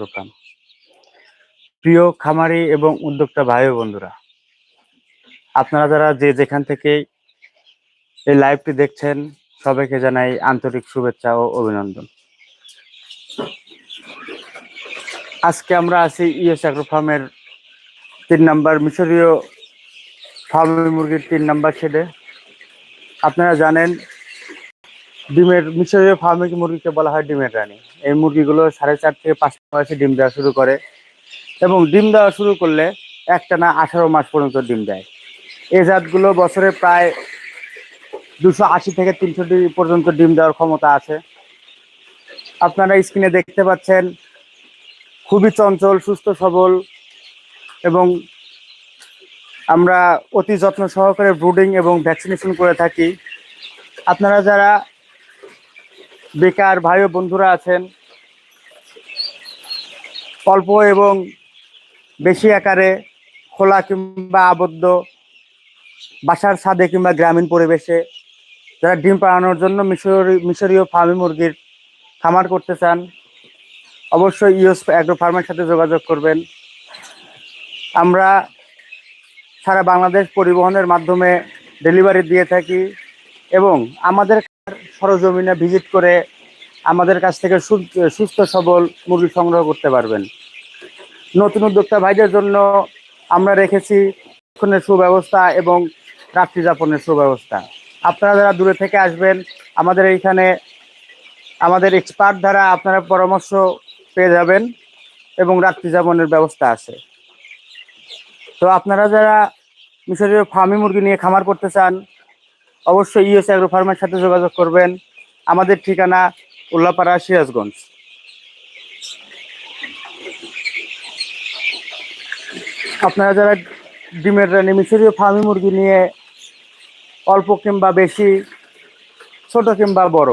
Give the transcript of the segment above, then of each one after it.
করতাম প্রিয় খামারি এবং উদ্যোক্তা ভাই বন্ধুরা, আপনারা যারা যে যেখান থেকে এই লাইভটি দেখছেন, সবাইকে জানাই আন্তরিক শুভেচ্ছা ও অভিনন্দন। আজকে আমরা আছি ইএস অ্যাগ্রো ফার্মের তিন নাম্বার মিশরীয় ফার্মের মুরগির তিন নাম্বার শেডে আপনারা জানেন ডিমের মিশরীয় ফার্মিং মুরগিকে বলা হয় ডিমের রানী। এই মুরগিগুলো সাড়ে চার থেকে পাঁচ মাসে ডিম দেওয়া শুরু করে এবং ডিম দেওয়া শুরু করলে একটানা আঠারো মাস পর্যন্ত ডিম দেয়। এই জাতগুলো বছরে প্রায় দুশো আশি থেকে তিনশো পর্যন্ত ডিম দেওয়ার ক্ষমতা আছে। আপনারা স্ক্রিনে দেখতে পাচ্ছেন, খুবই চঞ্চল, সুস্থ, সবল এবং আমরা অতি যত্ন সহকারে ব্রুডিং এবং ভ্যাকসিনেশন করে থাকি। আপনারা যারা বেকার ভাই বন্ধুরা আছেন। অল্প এবং বেশি আকারে খোলা কিংবা আবদ্ধ বাসার ছাদে কিংবা গ্রামীণ পরিবেশে যারা ডিম পাড়ানোর জন্য মিশরি, মিশরীয় ফার্মি মুরগির খামার করতে চান, অবশ্যই ইউএস অ্যাগ্রো ফার্মের সাথে যোগাযোগ করবেন। আমরা সারা বাংলাদেশ পরিবহনের মাধ্যমে ডেলিভারি দিয়ে থাকি এবং আমাদের সরজমিনে ভিজিট করে আমাদের কাছ থেকে সুস্থ সবল মুরগি সংগ্রহ করতে পারবেন। নতুন উদ্যোক্তা ভাইদের জন্য আমরা রেখেছি সুব্যবস্থা এবং রাত্রি যাপনের সুব্যবস্থা। আপনারা যারা দূরে থেকে আসবেন, আমাদের এইখানে আমাদের এক্সপার্ট দ্বারা আপনারা পরামর্শ পেয়ে যাবেন এবং রাত্রি যাপনের ব্যবস্থা আছে। তো আপনারা যারা মিশরীয় ফার্মি মুরগি নিয়ে খামার করতে চান অবশ্যই ইউএস অ্যাগ্রো ফার্মের সাথে যোগাযোগ করবেন। আমাদের ঠিকানা উল্লাপাড়া, সিরাজগঞ্জ। আপনারা যারা ডিমের রানী মিশরীয় ফার্মি মুরগি নিয়ে অল্প কিংবা বেশি, ছোট কিংবা বড়,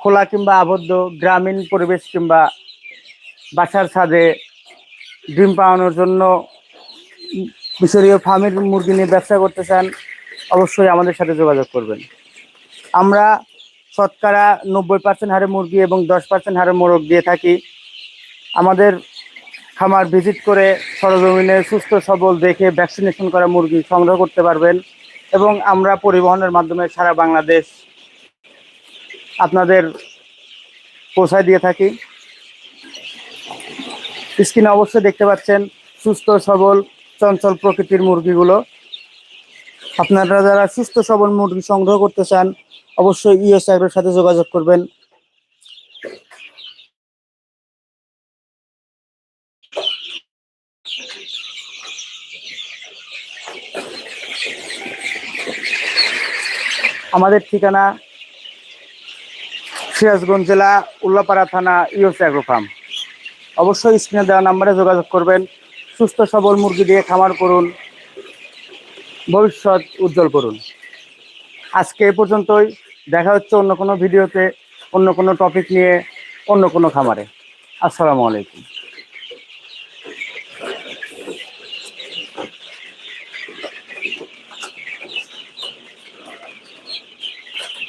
খোলা কিংবা আবদ্ধ, গ্রামীণ পরিবেশ কিংবা বাসার ছাদে ডিম পাওয়ানোর জন্য মিশরীয় ফার্মের মুরগি নিয়ে ব্যবসা করতে চান অবশ্যই আমাদের সাথে যোগাযোগ করবেন। আমরা শতকরা নব্বই পার্সেন্ট হারে মুরগি এবং দশ পার্সেন্ট হারে মোরগ দিয়ে থাকি। আমাদের খামার ভিজিট করে সরজমিনে সুস্থ, সবল দেখে ভ্যাকসিনেশন করা মুরগি সংগ্রহ করতে পারবেন এবং আমরা পরিবহনের মাধ্যমে সারা বাংলাদেশ আপনাদের পৌঁছায় দিয়ে থাকি। স্ক্রিনে অবশ্যই দেখতে পাচ্ছেন সুস্থ, সবল, চঞ্চল প্রকৃতির মুরগিগুলো। আপনারা যারা সুস্থ সবল মুরগি সংগ্রহ করতে চান, অবশ্যই ইএস সাহেবের সাথে যোগাযোগ করবেন। আমাদের ঠিকানা সিরাজগঞ্জ জেলা, উল্লাপাড়া থানা ইউএস অ্যাগ্রো ফার্ম অবশ্যই স্ক্রিনে দেওয়া নাম্বারে যোগাযোগ করবেন। সুস্থ সবল মুরগি দিয়ে খামার করুন। ভবিষ্যৎ উজ্জ্বল করুন। আজকে এ পর্যন্তই। দেখা হচ্ছে অন্য কোনো ভিডিওতে, অন্য কোনো টপিক নিয়ে, অন্য কোনো খামারে। আসসালামু আলাইকুম।